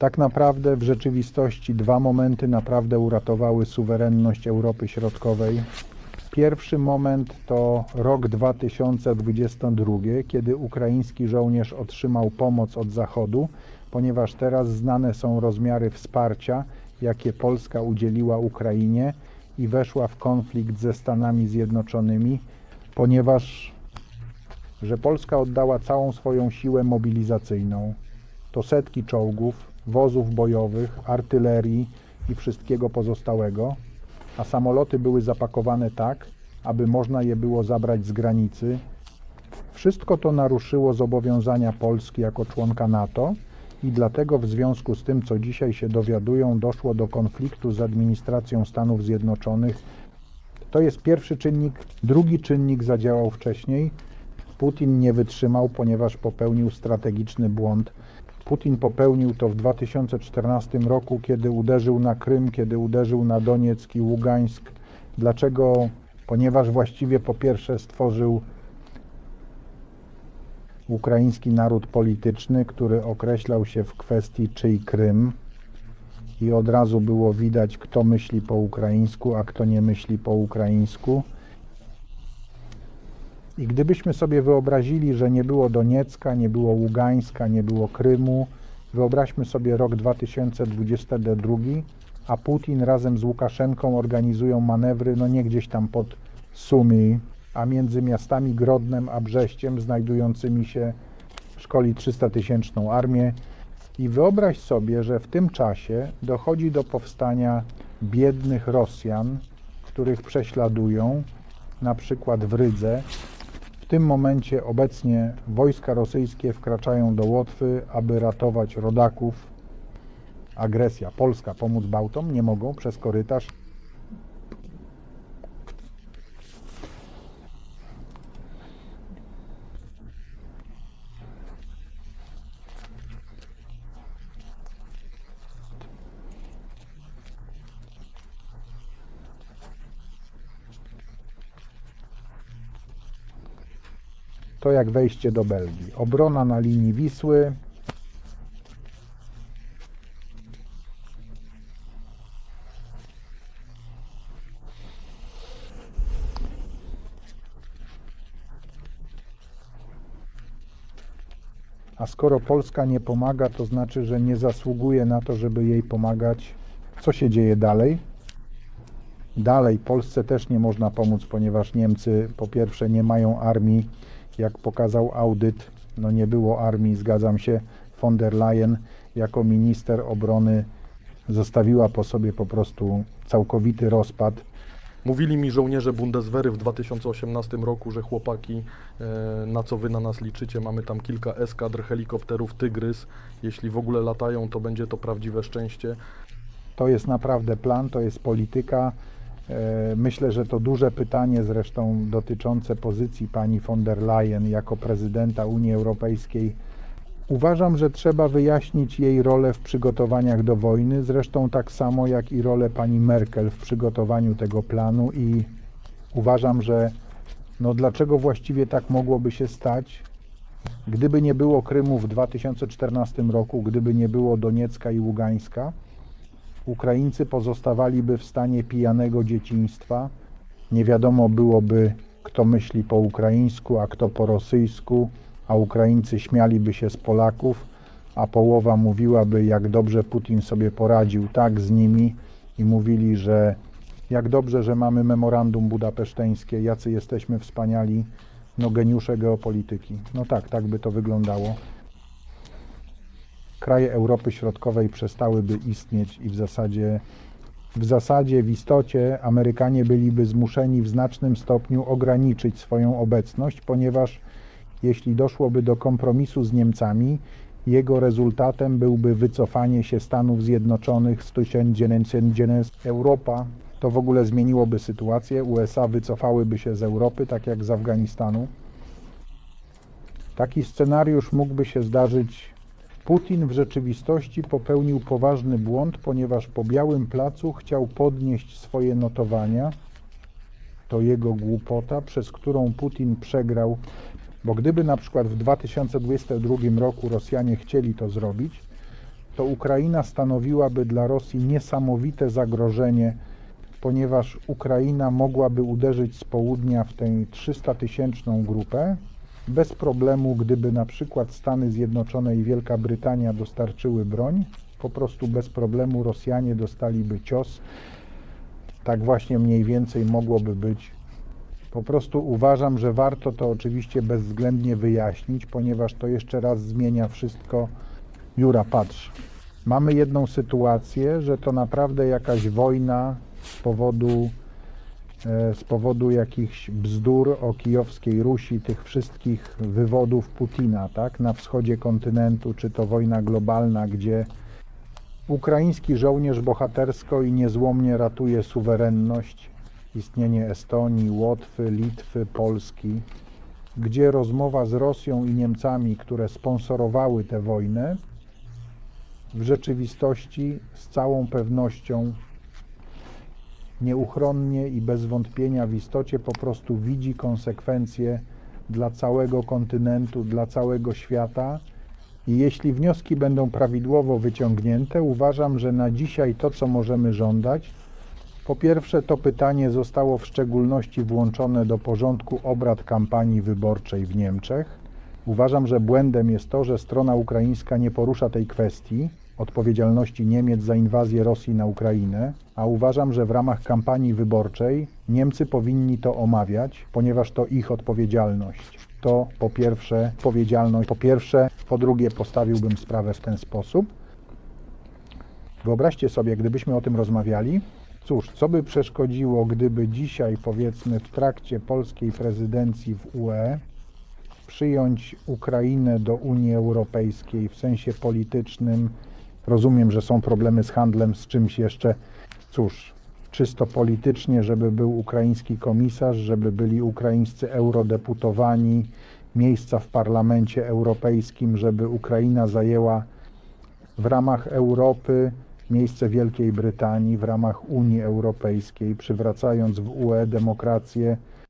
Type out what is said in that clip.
Tak naprawdę w rzeczywistości dwa momenty naprawdę uratowały suwerenność Europy Środkowej. Pierwszy moment to rok 2022, kiedy ukraiński żołnierz otrzymał pomoc od Zachodu, ponieważ teraz znane są rozmiary wsparcia, jakie Polska udzieliła Ukrainie i weszła w konflikt ze Stanami Zjednoczonymi, ponieważ że Polska oddała całą swoją siłę mobilizacyjną. To setki czołgów, wozów bojowych, artylerii i wszystkiego pozostałego, a samoloty były zapakowane tak, aby można je było zabrać z granicy. Wszystko to naruszyło zobowiązania Polski jako członka NATO i dlatego w związku z tym, co dzisiaj się dowiadują, doszło do konfliktu z administracją Stanów Zjednoczonych. To jest pierwszy czynnik. Drugi czynnik zadziałał wcześniej. Putin nie wytrzymał, ponieważ popełnił strategiczny błąd. Putin popełnił to w 2014 roku, kiedy uderzył na Krym, kiedy uderzył na Donieck i Ługańsk. Dlaczego? Ponieważ właściwie po pierwsze stworzył ukraiński naród polityczny, który określał się w kwestii czyj Krym i od razu było widać, kto myśli po ukraińsku, a kto nie myśli po ukraińsku. I gdybyśmy sobie wyobrazili, że nie było Doniecka, nie było Ługańska, nie było Krymu, wyobraźmy sobie rok 2022, a Putin razem z Łukaszenką organizują manewry, no nie gdzieś tam pod Sumi, a między miastami Grodnem a Brześciem, znajdującymi się szkoli 300-tysięczną armię. I wyobraź sobie, że w tym czasie dochodzi do powstania biednych Rosjan, których prześladują, na przykład w Rydze. Tym momencie obecnie wojska rosyjskie wkraczają do Łotwy, aby ratować rodaków. Agresja polska pomóc Bałtom nie mogą przez korytarz. To jak wejście do Belgii. Obrona na linii Wisły. A skoro Polska nie pomaga, to znaczy, że nie zasługuje na to, żeby jej pomagać. Co się dzieje dalej? Dalej Polsce też nie można pomóc, ponieważ Niemcy po pierwsze nie mają armii, jak pokazał audyt, no nie było armii, zgadzam się, von der Leyen jako minister obrony zostawiła po sobie po prostu całkowity rozpad. Mówili mi żołnierze Bundeswehry w 2018 roku, że chłopaki, e, na co wy na nas liczycie, mamy tam kilka eskadr helikopterów Tygrys. Jeśli w ogóle latają, to będzie to prawdziwe szczęście. To jest naprawdę plan, to jest polityka. E, Myślę, że to duże pytanie zresztą dotyczące pozycji pani von der Leyen jako prezydenta Unii Europejskiej. Uważam, że trzeba wyjaśnić jej rolę w przygotowaniach do wojny, zresztą tak samo jak i rolę pani Merkel w przygotowaniu tego planu i uważam, że no dlaczego właściwie tak mogłoby się stać, gdyby nie było Krymu w 2014 roku, gdyby nie było Doniecka i Ługańska, Ukraińcy pozostawaliby w stanie pijanego dzieciństwa. Nie wiadomo byłoby, kto myśli po ukraińsku, a kto po rosyjsku, a Ukraińcy śmialiby się z Polaków, a połowa mówiłaby, jak dobrze Putin sobie poradził tak z nimi i mówili, że jak dobrze, że mamy memorandum budapeszteńskie, jacy jesteśmy wspaniali, no geniusze geopolityki. No tak, tak by to wyglądało kraje Europy Środkowej przestałyby istnieć i w zasadzie, w zasadzie, w istocie Amerykanie byliby zmuszeni w znacznym stopniu ograniczyć swoją obecność, ponieważ jeśli doszłoby do kompromisu z Niemcami, jego rezultatem byłby wycofanie się Stanów Zjednoczonych z 1990. Europa to w ogóle zmieniłoby sytuację. USA wycofałyby się z Europy, tak jak z Afganistanu. Taki scenariusz mógłby się zdarzyć Putin w rzeczywistości popełnił poważny błąd, ponieważ po Białym Placu chciał podnieść swoje notowania. To jego głupota, przez którą Putin przegrał, bo gdyby na przykład w 2022 roku Rosjanie chcieli to zrobić, to Ukraina stanowiłaby dla Rosji niesamowite zagrożenie, ponieważ Ukraina mogłaby uderzyć z południa w tę 300-tysięczną grupę bez problemu, gdyby na przykład Stany Zjednoczone i Wielka Brytania dostarczyły broń, po prostu bez problemu Rosjanie dostaliby cios. Tak właśnie mniej więcej mogłoby być. Po prostu uważam, że warto to oczywiście bezwzględnie wyjaśnić, ponieważ to jeszcze raz zmienia wszystko. Jura, patrz. Mamy jedną sytuację, że to naprawdę jakaś wojna z powodu, z powodu jakichś bzdur o kijowskiej Rusi, tych wszystkich wywodów Putina, tak, na wschodzie kontynentu, czy to wojna globalna, gdzie ukraiński żołnierz bohatersko i niezłomnie ratuje suwerenność, istnienie Estonii, Łotwy, Litwy, Polski, gdzie rozmowa z Rosją i Niemcami, które sponsorowały tę wojnę, w rzeczywistości z całą pewnością nieuchronnie i bez wątpienia w istocie po prostu widzi konsekwencje dla całego kontynentu, dla całego świata. I jeśli wnioski będą prawidłowo wyciągnięte, uważam, że na dzisiaj to, co możemy żądać, po pierwsze, to pytanie zostało w szczególności włączone do porządku obrad kampanii wyborczej w Niemczech. Uważam, że błędem jest to, że strona ukraińska nie porusza tej kwestii odpowiedzialności Niemiec za inwazję Rosji na Ukrainę, a uważam, że w ramach kampanii wyborczej Niemcy powinni to omawiać, ponieważ to ich odpowiedzialność. To po pierwsze odpowiedzialność, po pierwsze, po drugie postawiłbym sprawę w ten sposób. Wyobraźcie sobie, gdybyśmy o tym rozmawiali, Cóż, co by przeszkodziło, gdyby dzisiaj, powiedzmy, w trakcie polskiej prezydencji w UE przyjąć Ukrainę do Unii Europejskiej w sensie politycznym? Rozumiem, że są problemy z handlem, z czymś jeszcze. Cóż, czysto politycznie, żeby był ukraiński komisarz, żeby byli ukraińscy eurodeputowani, miejsca w Parlamencie Europejskim, żeby Ukraina zajęła w ramach Europy miejsce Wielkiej Brytanii w ramach Unii Europejskiej, przywracając w UE demokrację